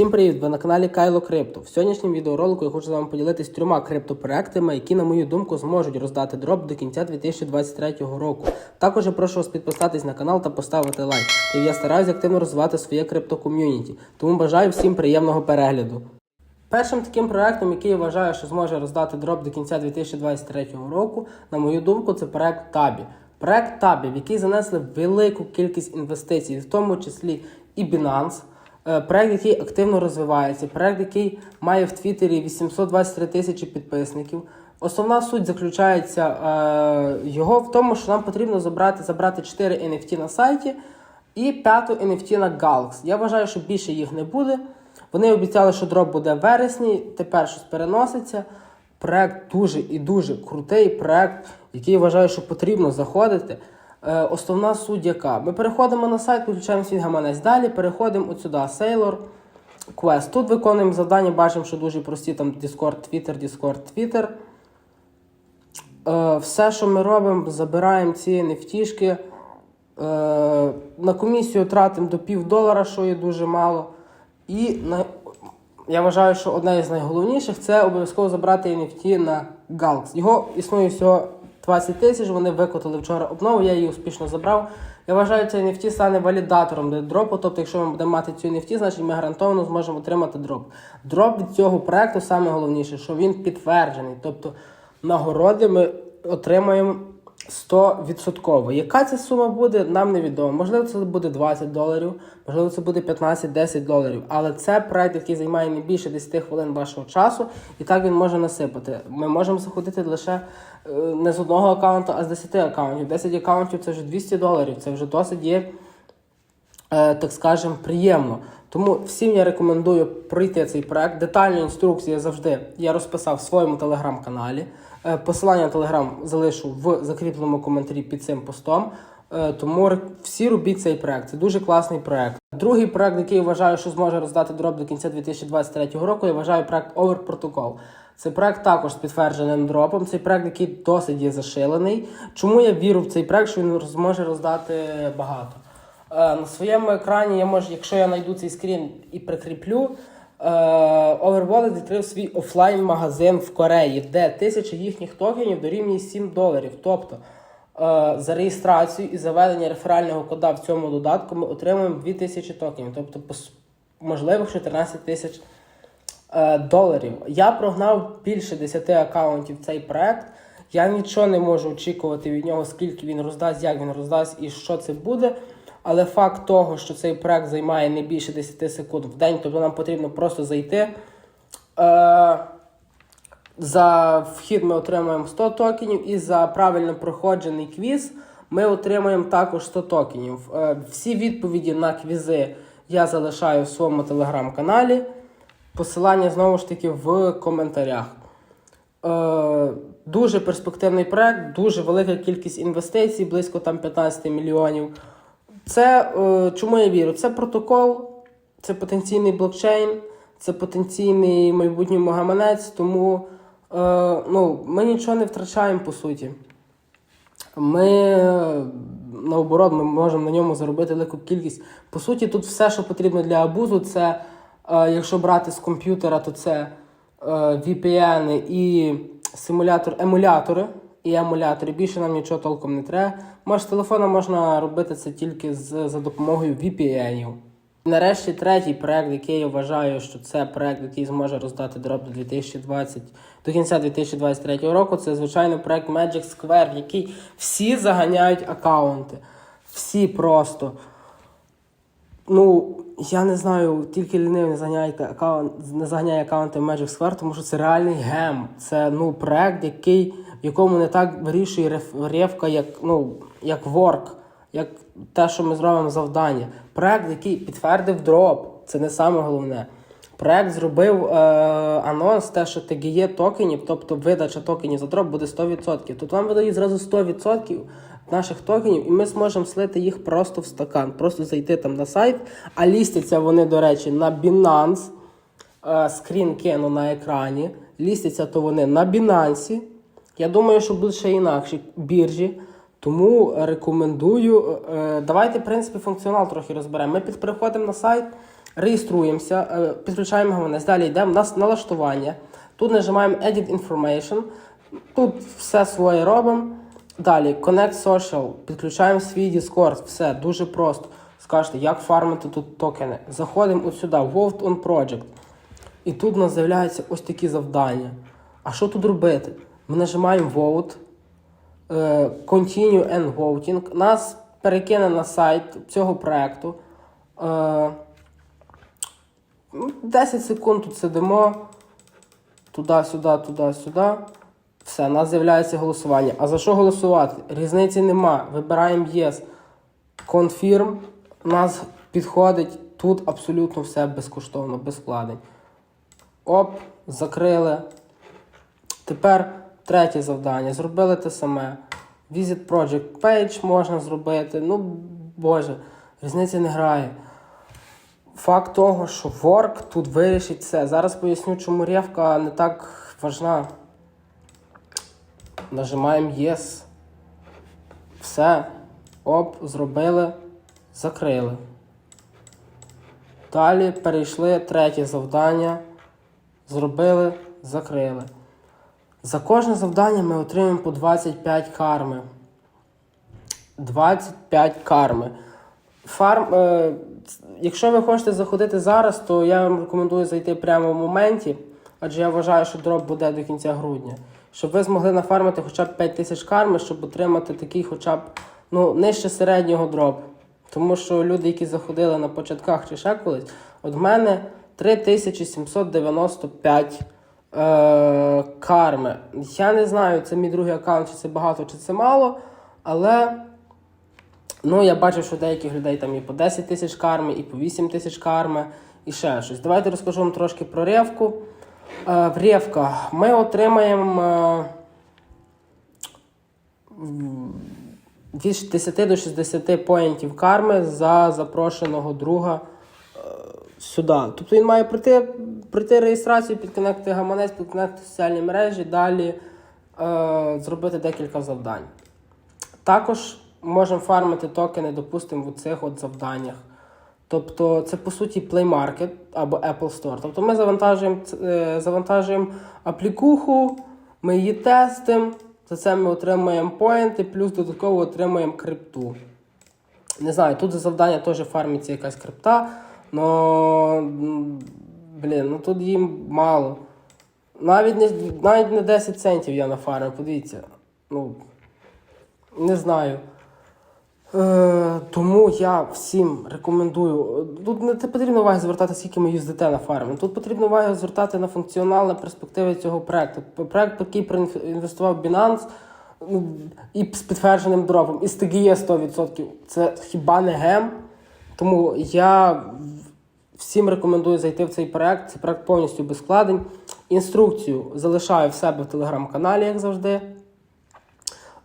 Всім привіт! Ви на каналі Кайло Крипто. В сьогоднішньому відеоролику я хочу з вами поділитися трьома криптопроектами, які, на мою думку, зможуть роздати дроп до кінця 2023 року. Також я прошу вас підписатись на канал та поставити лайк. І я стараюся активно розвивати своє криптоком'юніті. Тому бажаю всім приємного перегляду. Першим таким проектом, який я вважаю, що зможе роздати дроп до кінця 2023 року, на мою думку, це проект Табі. Проект Табі, в який занесли велику кількість інвестицій, в тому числі і Binance. Е, Проект, який активно розвивається, проект, який має в Твіттері 823 тисячі підписників. Основна суть заключається е, його в тому, що нам потрібно забрати, забрати 4 NFT на сайті і п'яту NFT на Galax. Я вважаю, що більше їх не буде. Вони обіцяли, що дроп буде в вересні, тепер щось переноситься. Проект дуже і дуже крутий проект, який вважаю, що потрібно заходити. Е, основна суть яка? Ми переходимо на сайт, включаємо свій гаманець. Далі переходимо от сюди, Sailor Quest. Тут виконуємо завдання, бачимо, що дуже прості там Discord, Twitter, Discord, Twitter. Е, все, що ми робимо, забираємо ці нефтішки. Е, на комісію тратимо до пів долара, що є дуже мало. І на, я вважаю, що одне із найголовніших це обов'язково забрати NFT на Galax. Його існує всього 20 тисяч, вони викотили вчора обнову, я її успішно забрав. Я вважаю, цей NFT стане валідатором для дропу. Тобто, якщо ми будемо мати цю NFT, значить ми гарантовано зможемо отримати дроп. Дроп від цього проекту найголовніше, що він підтверджений. Тобто нагороди ми отримаємо 100%. Яка ця сума буде, нам невідомо. Можливо, це буде 20 доларів, можливо, це буде 15-10 доларів. Але це проект, який займає не більше 10 хвилин вашого часу, і так він може насипати. Ми можемо заходити лише е, не з одного аккаунту, а з 10 аккаунтів. 10 аккаунтів це вже 200 доларів. Це вже досить є е, так скажемо, приємно. Тому всім я рекомендую пройти цей проект. Детальні інструкції завжди я розписав в своєму телеграм-каналі. Е, Посилання на телеграм залишу в закріпленому коментарі під цим постом. Е, Тому всі робіть цей проект. Це дуже класний проект. Другий проект, який я вважаю, що зможе роздати дроп до кінця 2023 року, я вважаю проект Over Protocol. Це проект також з підтвердженим дропом. Цей проект, який досить є зашилений. Чому я вірю в цей проект, що він зможе роздати багато? Е, На своєму екрані я можу, якщо я знайду цей скрін і прикріплю, Overwallet відкрив свій офлайн-магазин в Кореї, де тисяча їхніх токенів дорівнює 7 доларів. Тобто е, за реєстрацію і заведення реферального кода в цьому додатку ми отримуємо 2000 токенів, тобто можливих 14 тисяч е, доларів. Я прогнав більше 10 аккаунтів цей проект. Я нічого не можу очікувати від нього, скільки він роздасть, як він роздасть і що це буде. Але факт того, що цей проект займає не більше 10 секунд в день, тобто нам потрібно просто зайти. Е, за вхід ми отримуємо 100 токенів, і за правильно проходжений квіз ми отримуємо також 100 токенів. Е, Всі відповіді на квізи я залишаю в своєму телеграм-каналі. Посилання знову ж таки в коментарях. Е, дуже перспективний проект, дуже велика кількість інвестицій, близько там 15 мільйонів. Це е, чому я вірю? Це протокол, це потенційний блокчейн, це потенційний майбутній гаманець, тому е, ну, ми нічого не втрачаємо по суті. Ми е, наоборот, ми можемо на ньому заробити велику кількість. По суті, тут все, що потрібно для абузу, це якщо брати з комп'ютера, то це VPN і симулятор, емулятори і емулятори. Більше нам нічого толком не треба. Може, з телефона можна робити це тільки з, за допомогою VPN. Нарешті третій проект, який я вважаю, що це проект, який зможе роздати дроп до 2020, до кінця 2023 року. Це звичайно проект Magic Square, в який всі заганяють аккаунти. Всі просто. Ну, я не знаю, тільки лінивий не заганяє аккаунт, не заганяє аккаунти в Magic Square, тому що це реальний гем. Це ну, проект, який, якому не так вирішує ревка, як, ну, як ворк, як те, що ми зробимо завдання. Проект, який підтвердив дроп, це не саме головне. Проект зробив е, анонс, те, що TGE токенів, тобто видача токенів за дроп буде 100%. Тут вам видають зразу 100% наших токенів, і ми зможемо слити їх просто в стакан, просто зайти там на сайт. А лістяться вони, до речі, на Binance. Е, скрін кину на екрані. Лістяться то вони на Binance. Я думаю, що будуть ще інакші біржі. Тому рекомендую. е, Давайте, в принципі, функціонал трохи розберемо. Ми переходимо на сайт. реєструємося, е, підключаємо гаманець, далі йдемо, у нас налаштування. Тут нажимаємо Edit Information, тут все своє робимо. Далі Connect Social, підключаємо свій Discord, все дуже просто. Скажете, як фармити тут токени. Заходимо от сюди, Vote on Project. І тут у нас з'являються ось такі завдання. А що тут робити? Ми нажимаємо Vote, е, Continue and Voting. Нас перекине на сайт цього проекту. Е, ну, 10 секунд тут сидимо. Туди-сюди, туди-сюди. Все, у нас з'являється голосування. А за що голосувати? Різниці нема. Вибираємо Yes. Confirm. У нас підходить тут абсолютно все безкоштовно, без вкладень. Оп, закрили. Тепер третє завдання. Зробили те саме. Visit Project Page можна зробити. Ну, боже, різниці не грає. Факт того, що Work тут вирішить все. Зараз поясню, чому ревка не так важна. Нажимаємо Yes. Все. Оп, зробили, закрили. Далі перейшли третє завдання. Зробили, закрили. За кожне завдання ми отримуємо по 25 карми. 25 карми. Фарм, е, якщо ви хочете заходити зараз, то я вам рекомендую зайти прямо в моменті, адже я вважаю, що дроп буде до кінця грудня. Щоб ви змогли нафармити хоча б 5 тисяч карми, щоб отримати такий хоча б ну, нижче середнього дроп. Тому що люди, які заходили на початках чи ще колись, от в мене 3795 е, карми. Я не знаю, це мій другий аккаунт, чи це багато, чи це мало, але. Ну, я бачив, що деяких людей там і по 10 тисяч карми, і по 8 тисяч карми, і ще щось. Давайте розкажу вам трошки про ревку. Е, в ревках ми отримаємо е, від 10 до 60 поінтів карми за запрошеного друга е, сюди. Тобто він має пройти, пройти реєстрацію, підконекти гаманець, підконекти соціальні мережі, далі е, зробити декілька завдань. Також можемо фармити токени, допустимо, в цих от завданнях. Тобто це по суті Play Market або Apple Store. Тобто ми завантажуємо, е, завантажуємо аплікуху, ми її тестимо, за це ми отримуємо поінти, плюс додатково отримуємо крипту. Не знаю, тут за завдання теж фармиться якась крипта, но блін, ну тут їм мало. Навіть не, навіть не 10 центів я нафармив, подивіться. Ну, не знаю. Е, тому я всім рекомендую. Тут не потрібно уваги звертати, скільки ми USDT на фармі. Тут потрібно уваги звертати на функціонал, на перспективи цього проекту. Проект, який проінвестував Binance ну, і з підтвердженим дропом, і TGE 100%. Це хіба не гем? Тому я всім рекомендую зайти в цей проект. Цей проект повністю без вкладень. Інструкцію залишаю в себе в телеграм-каналі, як завжди.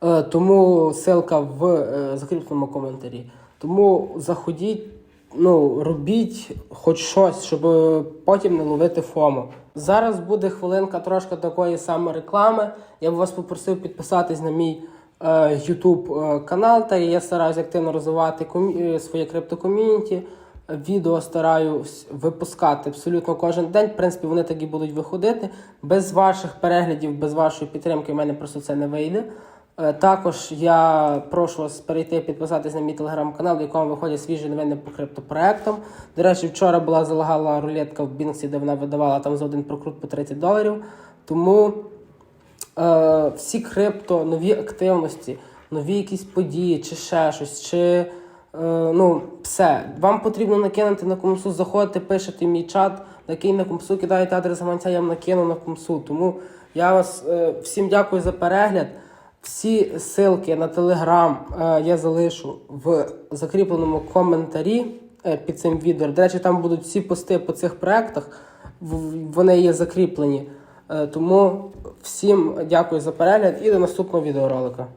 Е, Тому ссылка в е, закріпленому коментарі. Тому заходіть, ну, робіть хоч щось, щоб потім не ловити фому. Зараз буде хвилинка трошки такої саме реклами. Я б вас попросив підписатись на мій е, YouTube е, канал, та я стараюся активно розвивати комі- своє криптоком'юніті. Відео стараюсь випускати абсолютно кожен день. В принципі, вони так і будуть виходити. Без ваших переглядів, без вашої підтримки, в мене просто це не вийде. Е, Також я прошу вас перейти підписатись на мій телеграм-канал, в якому виходять свіжі новини по криптопроектам. До речі, вчора була залагала рулетка в Бінксі, де вона видавала там за один прокрут по 30 доларів. Тому е, всі крипто, нові активності, нові якісь події, чи ще щось, чи ну, все. Вам потрібно накинути на комсу, заходите, пишете мій чат, який на комсу, кидаєте адрес гаманця, я вам накину на комсу. Тому я вас е, всім дякую за перегляд. Всі ссылки на телеграм е, я залишу в закріпленому коментарі е, під цим відео. До речі, там будуть всі пости по цих проектах, вони є закріплені. Е, тому всім дякую за перегляд і до наступного відеоролика.